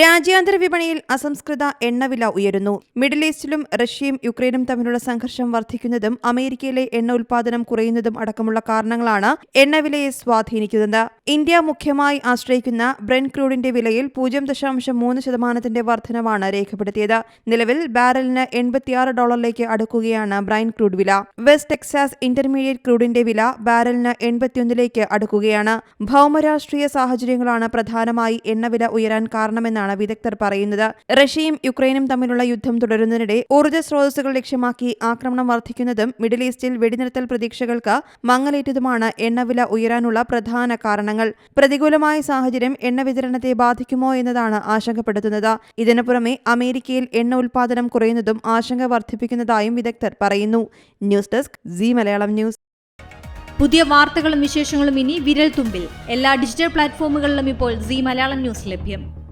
രാജ്യാന്തര വിപണിയിൽ അസംസ്കൃത എണ്ണവില ഉയരുന്നു. മിഡിൽ ഈസ്റ്റിലും റഷ്യയും യുക്രൈനും തമ്മിലുള്ള സംഘർഷം വർദ്ധിക്കുന്നതും അമേരിക്കയിലെ എണ്ണ ഉൽപാദനം കുറയുന്നതും അടക്കമുള്ള കാരണങ്ങളാണ് എണ്ണവിലയെ സ്വാധീനിക്കുന്നത്. ഇന്ത്യ മുഖ്യമായി ആശ്രയിക്കുന്ന ബ്രെൻ ക്രൂഡിന്റെ വിലയിൽ പൂജ്യം ദശാംശം മൂന്ന് ശതമാനത്തിന്റെ വർധനവാണ് രേഖപ്പെടുത്തിയത്. നിലവിൽ ബാരലിന് എൺപത്തിയാറ് ഡോളറിലേക്ക് അടുക്കുകയാണ് ബ്രൈൻ ക്രൂഡ് വില. വെസ്റ്റ് ടെക്സാസ് ഇന്റർമീഡിയറ്റ് ക്രൂഡിന്റെ വില ബാരലിന് എൺപത്തിയൊന്നിലേക്ക് അടുക്കുകയാണ്. ഭൗമരാഷ്ട്രീയ സാഹചര്യങ്ങളാണ് പ്രധാനമായി എണ്ണവില ഉയരാൻ കാരണമെന്നാണ് വിദഗ്ധർ പറയുന്നത്. റഷ്യയും യുക്രൈനും തമ്മിലുള്ള യുദ്ധം തുടരുന്നതിനിടെ ഊർജ സ്രോതസ്സുകൾ ലക്ഷ്യമാക്കി ആക്രമണം വർദ്ധിക്കുന്നതും മിഡിൽ ഈസ്റ്റിൽ വെടിനിർത്തൽ പ്രതീക്ഷകൾക്ക് മങ്ങലേറ്റതുമാണ് എണ്ണവില ഉയരാനുള്ള പ്രധാന കാരണങ്ങൾ. പ്രതികൂലമായ സാഹചര്യം എണ്ണ വിതരണത്തെ ബാധിക്കുമോ എന്നതാണ് ആശങ്കപ്പെടുത്തുന്നത്. ഇതിനു പുറമെ അമേരിക്കയിൽ എണ്ണ ഉൽപാദനം കുറയുന്നതും ആശങ്ക വർദ്ധിപ്പിക്കുന്നതായും വിദഗ്ധർ പറയുന്നു. News desk Zee Malayalam news. പുതിയ വാർത്തകളും വിശേഷങ്ങളും ഇനി വിരൽ തുമ്പിൽ എല്ലാ ഡിജിറ്റൽ പ്ലാറ്റ്ഫോമുകളിലും ഇപ്പോൾ സി മലയാളം ന്യൂസ് ലഭ്യം.